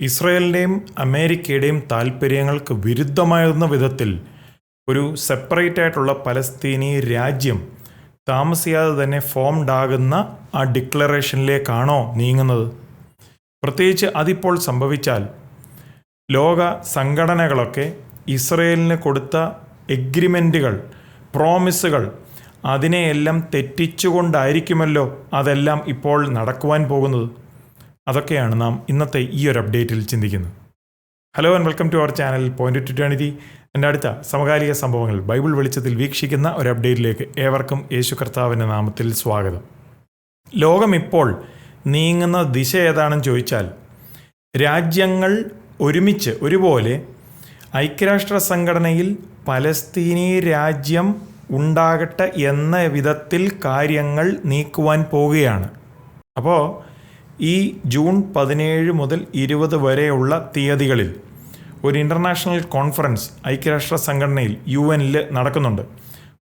ഇസ്രയേലിന്റെയും അമേരിക്കയുടെയും താൽപ്പര്യങ്ങൾക്ക് വിരുദ്ധമായിരുന്ന വിധത്തിൽ ഒരു സെപ്പറേറ്റ് ആയിട്ടുള്ള പലസ്തീനി രാജ്യം താമസിയാതെ തന്നെ ഫോംഡ് ആകുന്ന ആ ഡിക്ലറേഷനിലേക്കാണോ നീങ്ങുന്നത്? പ്രത്യേകിച്ച് അതിപ്പോൾ സംഭവിച്ചാൽ ലോക സംഘടനകളൊക്കെ ഇസ്രയേലിന് കൊടുത്ത എഗ്രിമെന്റുകൾ പ്രോമിസുകൾ അതിനെയെല്ലാം തെറ്റിച്ചുകൊണ്ടായിരിക്കുമല്ലോ അതെല്ലാം ഇപ്പോൾ നടക്കുവാൻ പോകുന്നത്. അതൊക്കെയാണ് നാം ഇന്നത്തെ ഈ ഒരു അപ്ഡേറ്റിൽ ചിന്തിക്കുന്നത്. Hello and welcome to our channel point two twenty എന്റെ അടുത്ത സമകാലിക സംഭവങ്ങൾ ബൈബിൾ വെളിച്ചത്തിൽ വീക്ഷിക്കുന്ന ഒരു അപ്ഡേറ്റിലേക്ക് ഏവർക്കും യേശു കർത്താവിന്റെ നാമത്തിൽ സ്വാഗതം. ലോകം ഇപ്പോൾ നീങ്ങുന്ന ദിശ ഏതാണെന്ന് ചോദിച്ചാൽ രാജ്യങ്ങൾ ഒരുമിച്ച് ഒരുപോലെ ഐക്യരാഷ്ട്ര സംഘടനയിൽ പലസ്തീനി രാജ്യം ഉണ്ടാകട്ടെ എന്ന വിധത്തിൽ കാര്യങ്ങൾ നീക്കുവാൻ പോവുകയാണ്. അപ്പോൾ ഈ ജൂൺ പതിനേഴ് മുതൽ ഇരുപത് വരെയുള്ള തീയതികളിൽ ഒരു ഇന്റർനാഷണൽ കോൺഫറൻസ് ഐക്യരാഷ്ട്ര സംഘടനയിൽ യു എനിൽ നടക്കുന്നുണ്ട്.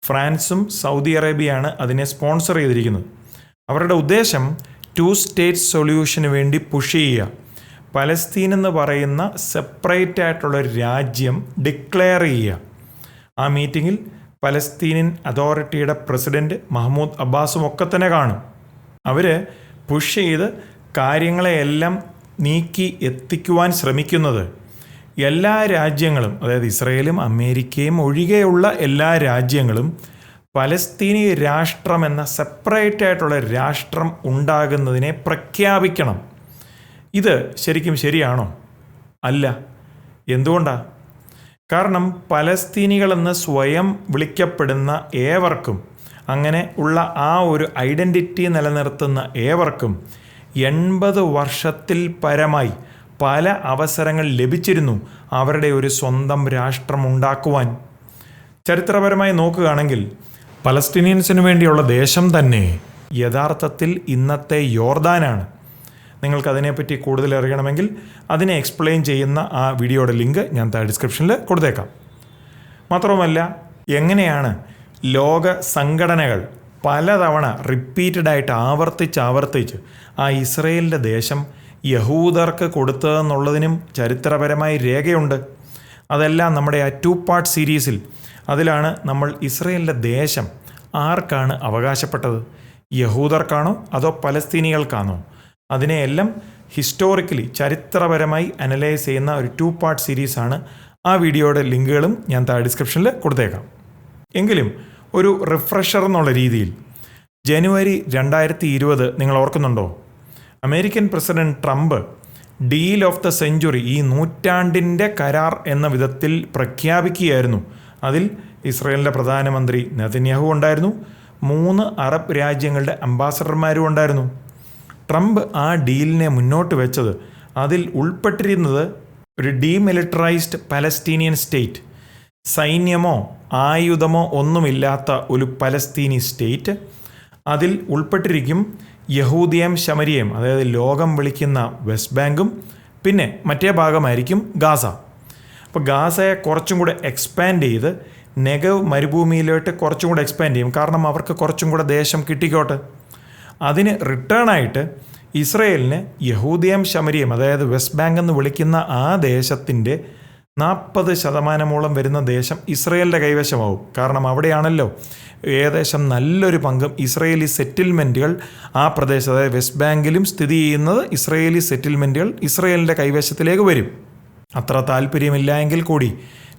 ഫ്രാൻസും സൗദി അറേബ്യയാണ് അതിനെ സ്പോൺസർ ചെയ്തിരിക്കുന്നത്. അവരുടെ ഉദ്ദേശം ടു സ്റ്റേറ്റ് സൊല്യൂഷന് വേണ്ടി പുഷ് ചെയ്യുക. പലസ്തീൻ എന്ന് പറയുന്ന സെപ്പറേറ്റ് ആയിട്ടുള്ള രാജ്യം ഡിക്ലെയർ ചെയ്യുക. ആ മീറ്റിങ്ങിൽ പലസ്തീനിയൻ അതോറിറ്റിയുടെ പ്രസിഡന്റ് മഹ്മൂദ് അബ്ബാസും ഒക്കെ തന്നെ കാണും. അവർ പുഷ് ചെയ്ത് കാര്യങ്ങളെയെല്ലാം നീക്കി എത്തിക്കുവാൻ ശ്രമിക്കുന്നത് എല്ലാ രാജ്യങ്ങളും അതായത് ഇസ്രയേലും അമേരിക്കയും ഒഴികെയുള്ള എല്ലാ രാജ്യങ്ങളും പലസ്തീനി രാഷ്ട്രം എന്ന സെപ്പറേറ്റ് ആയിട്ടുള്ള രാഷ്ട്രം ഉണ്ടാകുന്നതിനെ പ്രഖ്യാപിക്കണം. ഇത് ശരിക്കും ശരിയാണോ? അല്ല. എന്തുകൊണ്ടാണ് കാരണം പലസ്തീനികളെന്ന് സ്വയം വിളിക്കപ്പെടുന്ന ഏവർക്കും അങ്ങനെ ഉള്ള ആ ഒരു ഐഡന്റിറ്റി നിലനിർത്തുന്ന ഏവർക്കും എൺപത് വർഷത്തിൽ പരമായി പല അവസരങ്ങൾ ലഭിച്ചിരുന്നു അവരുടെ ഒരു സ്വന്തം രാഷ്ട്രം ഉണ്ടാക്കുവാൻ ചരിത്രപരമായി നോക്കുകയാണെങ്കിൽ പലസ്തീനിയൻസിന് വേണ്ടിയുള്ള ദേശം തന്നെ യഥാർത്ഥത്തിൽ ഇന്നത്തെ യോർദാനാണ്. നിങ്ങൾക്ക് അതിനെപ്പറ്റി കൂടുതൽ അറിയണമെങ്കിൽ അതിനെ എക്സ്പ്ലെയിൻ ചെയ്യുന്ന ആ വീഡിയോയുടെ ലിങ്ക് ഞാൻ ഡിസ്ക്രിപ്ഷനിൽ കൊടുത്തേക്കാം. മാത്രവുമല്ല എങ്ങനെയാണ് ലോക സംഘടനകൾ പലതവണ റിപ്പീറ്റഡായിട്ട് ആവർത്തിച്ച് ആവർത്തിച്ച് ആ ഇസ്രയേലിന്റെ ദേശം യഹൂദർക്ക് കൊടുത്തതെന്നുള്ളതിനും ചരിത്രപരമായി രേഖയുണ്ട്. അതെല്ലാം നമ്മുടെ ആ ടു പാർട്ട് സീരീസിൽ അതിലാണ് നമ്മൾ ഇസ്രയേലിന്റെ ദേശം ആർക്കാണ് അവകാശപ്പെട്ടത്? യഹൂദർക്കാണോ അതോ പലസ്തീനികൾക്കാണോ? അതിനെയെല്ലാം ഹിസ്റ്റോറിക്കലി ചരിത്രപരമായി അനലൈസ് ചെയ്യുന്ന ഒരു ടു പാർട്ട് സീരീസാണ് ആ വീഡിയോയുടെ ലിങ്കുകളും ഞാൻ താഴെ ഡിസ്ക്രിപ്ഷനിൽ കൊടുത്തേക്കാം. എങ്കിലും ഒരു റിഫ്രഷർ എന്നുള്ള രീതിയിൽ. ജനുവരി രണ്ടായിരത്തി ഇരുപത് നിങ്ങൾ ഓർക്കുന്നുണ്ടോ? American president Trump deal of the century ഈ നൂറ്റാണ്ടിന്റെ കരാർ എന്ന വിധത്തിൽ പ്രഖ്യാപിക്കുകയായിരുന്നു. അതിൽ ഇസ്രയേലിന്റെ പ്രധാനമന്ത്രി നെതന്യാഹു ഉണ്ടായിരുന്നു. മൂന്ന് അറബ് രാജ്യങ്ങളുടെ അംബാസഡർമാരും ഉണ്ടായിരുന്നു. ട്രംപ് ആ ഡീലിനെ മുന്നോട്ട് വെച്ചത്. അതിൽ ഉൾപ്പെട്ടിരുന്നത് ഒരു ഡീമിലിറ്ററൈസ്ഡ് പലസ്തീനിയൻ സ്റ്റേറ്റ്. സൈന്യമോ ആയുധമോ ഒന്നുമില്ലാത്ത ഒരു പലസ്തീനി സ്റ്റേറ്റ് അതിൽ ഉൾപ്പെട്ടിരിക്കും യഹൂദിയം ശമരിയം അതായത് ലോകം വിളിക്കുന്ന വെസ്റ്റ് ബാങ്കും പിന്നെ മറ്റേ ഭാഗമായിരിക്കും ഗാസ. അപ്പോൾ ഗാസയെ കുറച്ചും കൂടെ എക്സ്പാൻഡ് ചെയ്ത് നെഗവ് മരുഭൂമിയിലോട്ട് കുറച്ചും കൂടെ എക്സ്പാൻഡ് ചെയ്യും. കാരണം അവർക്ക് കുറച്ചും കൂടെ ദേശം കിട്ടിക്കോട്ടെ. അതിന് റിട്ടേൺ ആയിട്ട് ഇസ്രയേലിന് യഹൂദിയം ശമരിയം അതായത് വെസ്റ്റ് ബാങ്ക് എന്ന് വിളിക്കുന്ന ആ ദേശത്തിന്റെ നാൽപ്പത് ശതമാനമോളം വരുന്ന ദേശം ഇസ്രയേലിന്റെ കൈവശമാവും. കാരണം അവിടെയാണല്ലോ ഏകദേശം നല്ലൊരു പങ്കും ഇസ്രയേലി സെറ്റിൽമെന്റുകൾ ആ പ്രദേശം അതായത് വെസ്റ്റ് ബാങ്കിലും സ്ഥിതി ചെയ്യുന്നത് ഇസ്രയേലി സെറ്റിൽമെന്റുകൾ ഇസ്രയേലിന്റെ കൈവശത്തിലേക്ക് വരും. അത്ര താല്പര്യമില്ല എങ്കിൽ കൂടി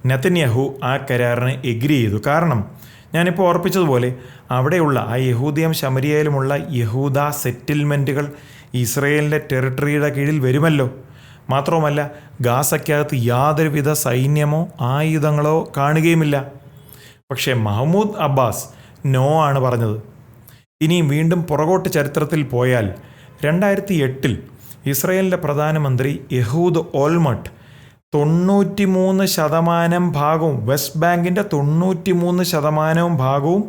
നെതന്യാഹു ആ കരാറിന് എഗ്രി ചെയ്തു. കാരണം ഞാനിപ്പോൾ ഓർപ്പിച്ചതുപോലെ അവിടെയുള്ള ആ യഹൂദിയം ശമരിയയിലുമുള്ള യഹൂദ സെറ്റിൽമെന്റുകൾ ഇസ്രയേലിന്റെ ടെറിട്ടറിയുടെ കീഴിൽ വരുമല്ലോ. മാത്രവുമല്ല ഗാസയ്ക്കകത്ത് യാതൊരുവിധ സൈന്യമോ ആയുധങ്ങളോ കാണുകയുമില്ല. പക്ഷേ മഹമ്മൂദ് അബ്ബാസ് നോ ആണ് പറഞ്ഞത്. ഇനിയും വീണ്ടും പുറകോട്ട് ചരിത്രത്തിൽ പോയാൽ രണ്ടായിരത്തി എട്ടിൽ ഇസ്രയേലിന്റെ പ്രധാനമന്ത്രി യഹൂദ് ഓൾമട്ട് തൊണ്ണൂറ്റിമൂന്ന് ശതമാനം ഭാഗവും വെസ്റ്റ് ബാങ്കിന്റെ തൊണ്ണൂറ്റിമൂന്ന് ശതമാനവും ഭാഗവും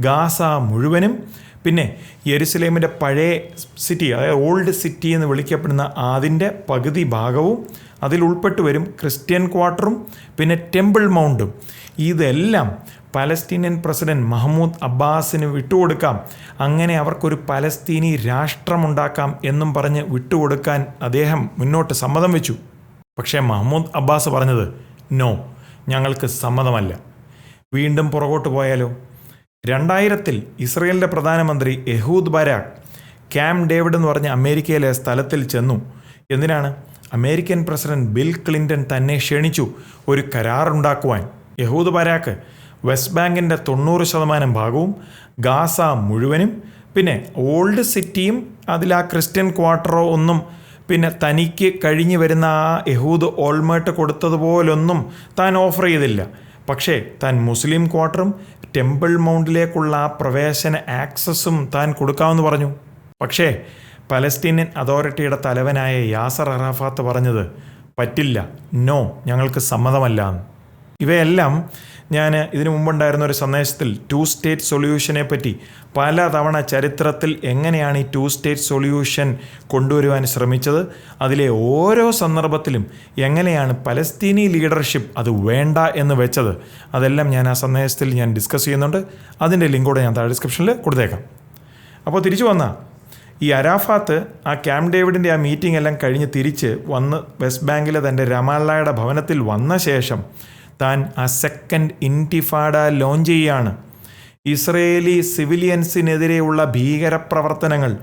ഗാസ മുഴുവനും പിന്നെ യെരുസലേമിന്റെ പഴയ സിറ്റി അതായത് ഓൾഡ് സിറ്റി എന്ന് വിളിക്കപ്പെടുന്ന അതിന്റെ പകുതി ഭാഗവും അതിൽ ഉൾപ്പെട്ട് വരും ക്രിസ്ത്യൻ ക്വാർട്ടറും പിന്നെ ടെമ്പിൾ മൗണ്ടും ഇതെല്ലാം പലസ്തീനിയൻ പ്രസിഡന്റ് മഹമ്മൂദ് അബ്ബാസിന് വിട്ടുകൊടുക്കാം. അങ്ങനെ അവർക്കൊരു പലസ്തീനി രാഷ്ട്രമുണ്ടാക്കാം എന്നും പറഞ്ഞ് വിട്ടുകൊടുക്കാൻ അദ്ദേഹം മുന്നോട്ട് സമ്മതം വെച്ചു. പക്ഷേ മഹമ്മൂദ് അബ്ബാസ് പറഞ്ഞത് നോ ഞങ്ങൾക്ക് സമ്മതമല്ല. വീണ്ടും പുറകോട്ട് പോയാലോ? രണ്ടായിരത്തിൽ ഇസ്രയേലിന്റെ പ്രധാനമന്ത്രി യഹൂദ് ബരാഖ് ക്യാമ്പ് ഡേവിഡ് എന്ന് പറഞ്ഞ അമേരിക്കയിലെ സ്ഥലത്തിൽ ചെന്നു. എന്തിനാണ്? അമേരിക്കൻ പ്രസിഡന്റ് ബിൽ ക്ലിന്റൺ തന്നെ ക്ഷണിച്ചു ഒരു കരാറുണ്ടാക്കുവാൻ. യഹൂദ് ബരാക്ക് വെസ്റ്റ് ബാങ്കിന്റെ തൊണ്ണൂറ് ശതമാനം ഭാഗവും ഗാസ മുഴുവനും പിന്നെ ഓൾഡ് സിറ്റിയും അതിൽ ആ ക്രിസ്ത്യൻ ക്വാർട്ടറോ ഒന്നും പിന്നെ തനിക്ക് കഴിഞ്ഞു വരുന്ന ആ യഹൂദ് ഓൾമേട്ട് കൊടുത്തതുപോലൊന്നും താൻ ഓഫർ ചെയ്തില്ല. പക്ഷേ താൻ മുസ്ലിം ക്വാർട്ടറും ടെമ്പിൾ മൗണ്ടിലേക്കുള്ള പ്രവേശന ആക്സസും താൻ കൊടുക്കാമെന്ന് പറഞ്ഞു പക്ഷേ പലസ്തീനിയൻ അതോറിറ്റിയുടെ തലവനായ യാസർ അറാഫാത്ത് പറഞ്ഞത് പറ്റില്ല നോ ഞങ്ങൾക്ക് സമ്മതമല്ല. ഇവയെല്ലാം ഞാൻ ഇതിനു മുമ്പുണ്ടായിരുന്ന ഒരു സന്ദേശത്തിൽ ടു സ്റ്റേറ്റ് സൊല്യൂഷനെ പറ്റി പല തവണ ചരിത്രത്തിൽ എങ്ങനെയാണ് ഈ ടു സ്റ്റേറ്റ് സൊല്യൂഷൻ കൊണ്ടുവരുവാൻ ശ്രമിച്ചത്? അതിലെ ഓരോ സന്ദർഭത്തിലും എങ്ങനെയാണ് പലസ്തീനി ലീഡർഷിപ്പ് അത് വേണ്ട എന്ന് വെച്ചത്? അതെല്ലാം ഞാൻ ആ സന്ദേശത്തിൽ ഞാൻ ഡിസ്കസ് ചെയ്യുന്നുണ്ട്. അതിന്റെ ലിങ്ക് കൂടെ ഞാൻ താഴെ ഡിസ്ക്രിപ്ഷനിൽ കൊടുത്തേക്കാം. അപ്പോൾ തിരിച്ചു വന്ന. ഈ അരാഫാത്ത് ആ ക്യാമ്പ് ഡേവിഡിന്റെ ആ മീറ്റിംഗ് എല്ലാം കഴിഞ്ഞ് തിരിച്ച് വന്ന് വെസ്റ്റ് ബാങ്കിലെ തന്റെ രമാലയുടെ ഭവനത്തിൽ വന്ന ശേഷം താൻ ആ സെക്കൻഡ് ഇന്റിഫാഡ ലോഞ്ച് ചെയ്യുകയാണ് ഇസ്രയേലി സിവിലിയൻസിനെതിരെയുള്ള ഭീകരപ്രവർത്തനങ്ങൾ.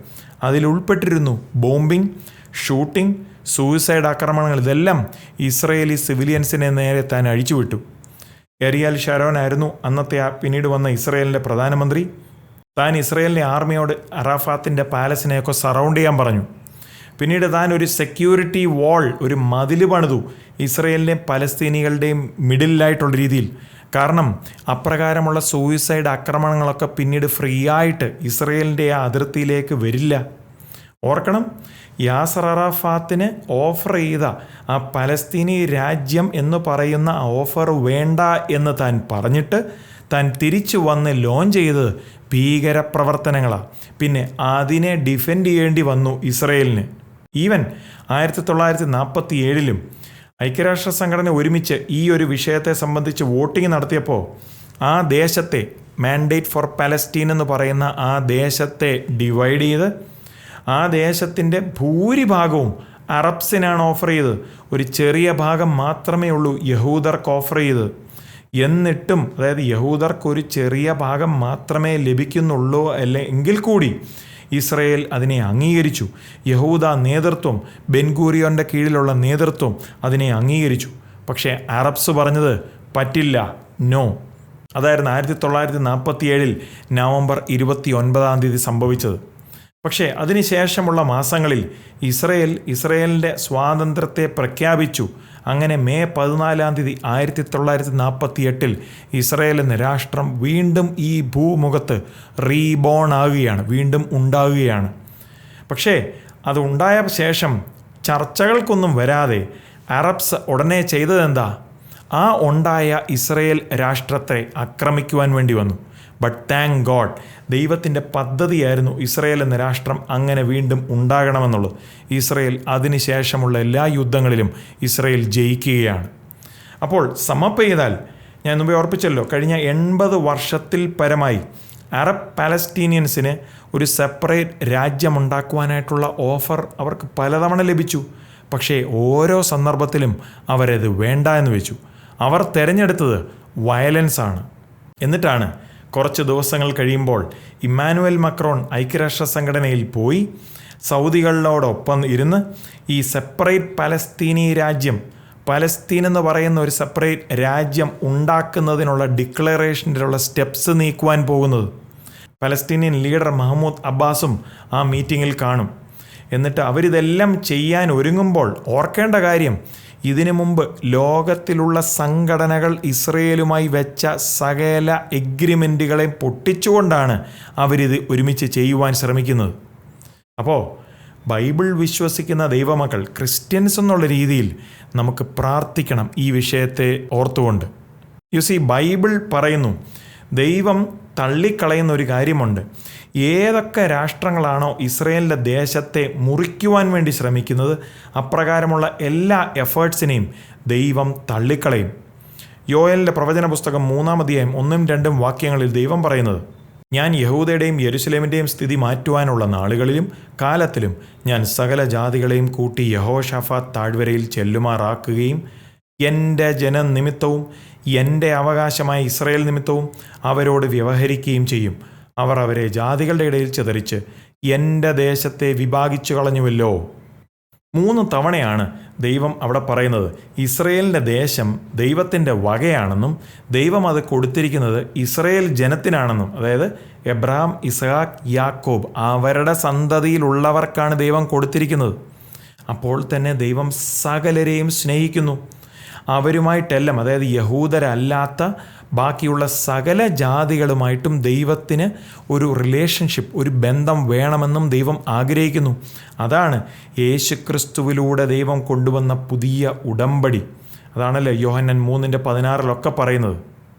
അതിൽ ഉൾപ്പെട്ടിരുന്നു ബോംബിംഗ് ഷൂട്ടിംഗ് സൂയിസൈഡ് ആക്രമണങ്ങൾ. ഇതെല്ലാം ഇസ്രയേലി സിവിലിയൻസിനെ നേരെ താൻ അഴിച്ചുവിട്ടു. എറിയാൽ ഷാരോൻ ആയിരുന്നു അന്നത്തെ ആ പിന്നീട് വന്ന ഇസ്രയേലിന്റെ പ്രധാനമന്ത്രി. താൻ ഇസ്രയേലിന്റെ ആർമിയോട് അറാഫാത്തിന്റെ പാലസിനെയൊക്കെ സറൗണ്ട് ചെയ്യാൻ പറഞ്ഞു. പിന്നീട് താൻ ഒരു സെക്യൂരിറ്റി വാൾ ഒരു മതിൽ പണിതു ഇസ്രയേലിന്റെയും പലസ്തീനികളുടെയും മിഡിലായിട്ടുള്ള രീതിയിൽ. കാരണം അപ്രകാരമുള്ള സൂയിസൈഡ് ആക്രമണങ്ങളൊക്കെ പിന്നീട് ഫ്രീ ആയിട്ട് ഇസ്രയേലിന്റെ ആ അതിർത്തിയിലേക്ക് വരില്ല. ഓർക്കണം യാസർ അറാഫാത്തിന് ഓഫർ ചെയ്ത ആ പലസ്തീനി രാജ്യം എന്ന് പറയുന്ന ഓഫർ വേണ്ട എന്ന് താൻ പറഞ്ഞിട്ട് താൻ തിരിച്ചു വന്ന് ലോഞ്ച് ചെയ്തത് ഭീകരപ്രവർത്തനങ്ങളാണ് പിന്നെ അതിനെ ഡിഫെൻഡ് ചെയ്യേണ്ടി വന്നു ഇസ്രയേലിന്. ഈവൻ ആയിരത്തി തൊള്ളായിരത്തി നാൽപ്പത്തി ഏഴിലും ഐക്യരാഷ്ട്ര സംഘടന ഒരുമിച്ച് ഈ ഒരു വിഷയത്തെ സംബന്ധിച്ച് വോട്ടിംഗ് നടത്തിയപ്പോൾ ആ ദേശത്തെ മാൻഡേറ്റ് ഫോർ പാലസ്റ്റീൻ എന്ന് പറയുന്ന ആ ദേശത്തെ ഡിവൈഡ് ചെയ്ത് ആ ദേശത്തിന്റെ ഭൂരിഭാഗവും അറബ്സിനാണ് ഓഫർ ചെയ്തത് ഒരു ചെറിയ ഭാഗം മാത്രമേ ഉള്ളൂ യഹൂദർക്ക് ഓഫർ ചെയ്തത് എന്നിട്ടും അതായത് യഹൂദർക്ക് ഒരു ചെറിയ ഭാഗം മാത്രമേ ലഭിക്കുന്നുള്ളൂ അല്ലെങ്കിൽ കൂടി ഇസ്രയേൽ അതിനെ അംഗീകരിച്ചു. യഹൂദ നേതൃത്വം ബെൻഗൂറിയോന്റെ കീഴിലുള്ള നേതൃത്വം അതിനെ അംഗീകരിച്ചു. പക്ഷേ അറബ്സ് പറഞ്ഞത് പറ്റില്ല നോ. അതായിരുന്നു ആയിരത്തി തൊള്ളായിരത്തി നാൽപ്പത്തിയേഴിൽ നവംബർ ഇരുപത്തി ഒൻപതാം തീയതി സംഭവിച്ചത്. പക്ഷേ അതിനുശേഷമുള്ള മാസങ്ങളിൽ ഇസ്രയേൽ ഇസ്രയേലിന്റെ സ്വാതന്ത്ര്യത്തെ പ്രഖ്യാപിച്ചു. അങ്ങനെ മെയ് പതിനാലാം തീയതി ആയിരത്തി തൊള്ളായിരത്തി നാൽപ്പത്തി എട്ടിൽ ഇസ്രയേൽ എന്ന രാഷ്ട്രം വീണ്ടും ഈ ഭൂമുഖത്ത് റീബോൺ ആകുകയാണ് വീണ്ടും ഉണ്ടാകുകയാണ് പക്ഷേ അത് ഉണ്ടായ ശേഷം ചർച്ചകൾക്കൊന്നും വരാതെ അറബ്സ് ഉടനെ ചെയ്തതെന്താ? ആ ഉണ്ടായ ഇസ്രയേൽ രാഷ്ട്രത്തെ ആക്രമിക്കുവാൻ വേണ്ടി വന്നു. ബട്ട് താങ്ക് ഗോഡ് ദൈവത്തിന്റെ പദ്ധതിയായിരുന്നു ഇസ്രയേൽ എന്ന രാഷ്ട്രം അങ്ങനെ വീണ്ടും ഉണ്ടാകണമെന്നുള്ളത്. ഇസ്രയേൽ അതിനുശേഷമുള്ള എല്ലാ യുദ്ധങ്ങളിലും ഇസ്രയേൽ ജയിക്കുകയാണ്. അപ്പോൾ സമപ്പ് ചെയ്താൽ ഞാൻ മുമ്പേ ഓർപ്പിച്ചല്ലോ കഴിഞ്ഞ എൺപത് വർഷത്തിൽ പരമായി അറബ് പാലസ്റ്റീനിയൻസിന് ഒരു സെപ്പറേറ്റ് രാജ്യമുണ്ടാക്കുവാനായിട്ടുള്ള ഓഫർ അവർക്ക് പലതവണ ലഭിച്ചു. പക്ഷേ ഓരോ സന്ദർഭത്തിലും അവരത് വേണ്ട എന്ന് വെച്ചു. അവർ തിരഞ്ഞെടുത്തത് വയലൻസ് ആണ് എന്നിട്ടാണ് കുറച്ച് ദിവസങ്ങൾ കഴിയുമ്പോൾ ഇമ്മാനുവൽ മക്രോൺ ഐക്യരാഷ്ട്ര സംഘടനയിൽ പോയി സൗദികളിലോടൊപ്പം ഇരുന്ന് ഈ സെപ്പറേറ്റ് പലസ്തീനി രാജ്യം പലസ്തീൻ എന്ന് പറയുന്ന ഒരു സെപ്പറേറ്റ് രാജ്യം ഉണ്ടാക്കുന്നതിനുള്ള ഡിക്ലറേഷനിലുള്ള സ്റ്റെപ്സ് നീക്കുവാൻ പോകുന്നത്. പലസ്തീനിയൻ ലീഡർ മഹമ്മൂദ് അബ്ബാസും ആ മീറ്റിങ്ങിൽ കാണും. എന്നിട്ട് അവരിതെല്ലാം ചെയ്യാൻ ഒരുങ്ങുമ്പോൾ ഓർക്കേണ്ട കാര്യം ഇതിനു മുമ്പ് ലോകത്തിലുള്ള സംഘടനകൾ ഇസ്രയേലുമായി വെച്ച സകല എഗ്രിമെന്റുകളെ പൊട്ടിച്ചുകൊണ്ടാണ് അവരിത് ഒരുമിച്ച് ചെയ്യുവാൻ ശ്രമിക്കുന്നത്. അപ്പോൾ ബൈബിൾ വിശ്വസിക്കുന്ന ദൈവമക്കൾ ക്രിസ്ത്യൻസ് എന്നുള്ള രീതിയിൽ നമുക്ക് പ്രാർത്ഥിക്കണം ഈ വിഷയത്തെ ഓർത്തുകൊണ്ട്. യു സി ബൈബിൾ പറയുന്നു ദൈവം തള്ളിക്കളയുന്ന ഒരു കാര്യമുണ്ട്. ഏതൊക്കെ രാഷ്ട്രങ്ങളാണോ ഇസ്രയേലിന്റെ ദേശത്തെ മുറിക്കുവാൻ വേണ്ടി ശ്രമിക്കുന്നത് അപ്രകാരമുള്ള എല്ലാ എഫേർട്സിനെയും ദൈവം തള്ളിക്കളയും. യോയലിന്റെ പ്രവചന പുസ്തകം മൂന്നാമതിയായും ഒന്നും രണ്ടും വാക്യങ്ങളിൽ ദൈവം പറയുന്നത് ഞാൻ യഹൂദയുടെയും യെരുസലേമിന്റെയും സ്ഥിതി മാറ്റുവാനുള്ള നാളുകളിലും കാലത്തിലും ഞാൻ സകല ജാതികളെയും കൂട്ടി യഹോഷഫ താഴ്വരയിൽ ചെല്ലുമാറാക്കുകയും എന്റെ ജനം നിമിത്തവും എന്റെ അവകാശമായ ഇസ്രയേൽ നിമിത്തവും അവരോട് വ്യവഹരിക്കുകയും ചെയ്യും. അവർ അവരെ ജാതികളുടെ ഇടയിൽ ചിതറിച്ച് എന്റെ ദേശത്തെ വിഭാഗിച്ചു കളഞ്ഞുവല്ലോ. മൂന്ന് തവണയാണ് ദൈവം അവിടെ പറയുന്നത് ഇസ്രയേലിന്റെ ദേശം ദൈവത്തിന്റെ വകയാണെന്നും ദൈവം അത് കൊടുത്തിരിക്കുന്നത് ഇസ്രയേൽ ജനത്തിനാണെന്നും. അതായത് എബ്രഹാം ഇസഹാക്ക് യാക്കോബ് അവരുടെ സന്തതിയിലുള്ളവർക്കാണ് ദൈവം കൊടുത്തിരിക്കുന്നത്. അപ്പോൾ തന്നെ ദൈവം സകലരെയും സ്നേഹിക്കുന്നു. അവരുമായിട്ടെല്ലാം അതായത് യഹൂദരല്ലാത്ത ബാക്കിയുള്ള സകല ജാതികളുമായിട്ടും ദൈവത്തിന് ഒരു റിലേഷൻഷിപ്പ് ഒരു ബന്ധം വേണമെന്നും ദൈവം ആഗ്രഹിക്കുന്നു. അതാണ് യേശുക്രിസ്തുവിലൂടെ ദൈവം കൊണ്ടുവന്ന പുതിയ ഉടമ്പടി. അതാണല്ലോ യോഹന്നൻ മൂന്നിന്റെ പതിനാറിലൊക്കെ പറയുന്നത്.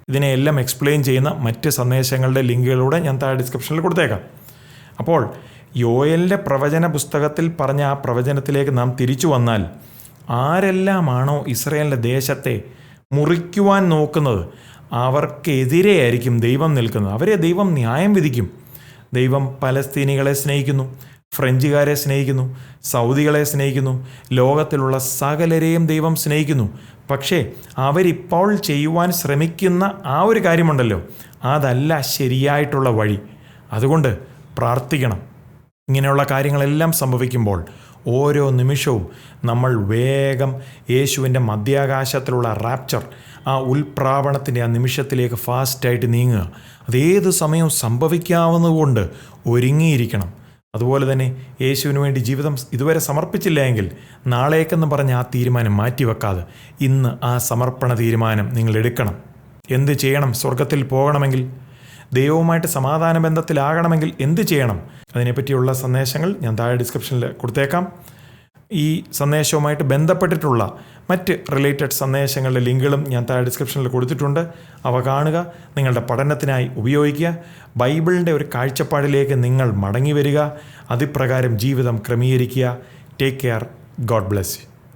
ഇതിനെയെല്ലാം എക്സ്പ്ലെയിൻ ചെയ്യുന്ന മറ്റ് സന്ദേശങ്ങളുടെ ലിങ്കുകളിലൂടെ ഞാൻ താഴെ ഡിസ്ക്രിപ്ഷനിൽ കൊടുത്തേക്കാം. അപ്പോൾ യോയലിന്റെ പ്രവചന പുസ്തകത്തിൽ പറഞ്ഞ ആ പ്രവചനത്തിലേക്ക് നാം തിരിച്ചു വന്നാൽ ആരെല്ലാമാണോ ഇസ്രയേലിന്റെ ദേശത്തെ മുറിക്കുവാൻ നോക്കുന്നത്? അവർക്കെതിരെയായിരിക്കും ദൈവം നിൽക്കുന്നത്. അവരെ ദൈവം ന്യായം വിധിക്കും. ദൈവം പലസ്തീനികളെ സ്നേഹിക്കുന്നു ഫ്രഞ്ചുകാരെ സ്നേഹിക്കുന്നു സൗദികളെ സ്നേഹിക്കുന്നു ലോകത്തിലുള്ള സകലരെയും ദൈവം സ്നേഹിക്കുന്നു. പക്ഷേ അവരിപ്പോൾ ചെയ്യുവാൻ ശ്രമിക്കുന്ന ആ ഒരു കാര്യമുണ്ടല്ലോ. അതല്ല ശരിയായിട്ടുള്ള വഴി. അതുകൊണ്ട് പ്രാർത്ഥിക്കണം. ഇങ്ങനെയുള്ള കാര്യങ്ങളെല്ലാം സംഭവിക്കുമ്പോൾ ഓരോ നിമിഷവും നമ്മൾ വേഗം യേശുവിന്റെ മധ്യാകാശത്തിലുള്ള റാപ്ചർ ആ ഉൽപ്രാവണത്തിന്റെ ആ നിമിഷത്തിലേക്ക് ഫാസ്റ്റായിട്ട് നീങ്ങുക. അതേത് സമയവും സംഭവിക്കാവുന്നതുകൊണ്ട് ഒരുങ്ങിയിരിക്കണം. അതുപോലെ തന്നെ യേശുവിന് വേണ്ടി ജീവിതം ഇതുവരെ സമർപ്പിച്ചില്ല എങ്കിൽ നാളേക്കെന്ന് പറഞ്ഞ ആ തീരുമാനം മാറ്റിവെക്കാതെ ഇന്ന് ആ സമർപ്പണ തീരുമാനം നിങ്ങൾ എടുക്കണം. എന്ത് ചെയ്യണം? സ്വർഗത്തിൽ പോകണമെങ്കിൽ ദൈവവുമായിട്ട് സമാധാന ബന്ധത്തിലാകണമെങ്കിൽ എന്ത് ചെയ്യണം? അതിനെപ്പറ്റിയുള്ള സന്ദേശങ്ങൾ ഞാൻ താഴെ ഡിസ്ക്രിപ്ഷനിൽ കൊടുത്തേക്കാം. ഈ സന്ദേശവുമായിട്ട് ബന്ധപ്പെട്ടിട്ടുള്ള മറ്റ് റിലേറ്റഡ് സന്ദേശങ്ങളുടെ ലിങ്കുകളും ഞാൻ താഴെ ഡിസ്ക്രിപ്ഷനിൽ കൊടുത്തിട്ടുണ്ട്. അവ കാണുക നിങ്ങളുടെ പഠനത്തിനായി ഉപയോഗിക്കുക ബൈബിളിന്റെ ഒരു കാഴ്ചപ്പാടിലേക്ക് നിങ്ങൾ മടങ്ങി വരിക അതിപ്രകാരം ജീവിതം ക്രമീകരിക്കുക. Take care God bless you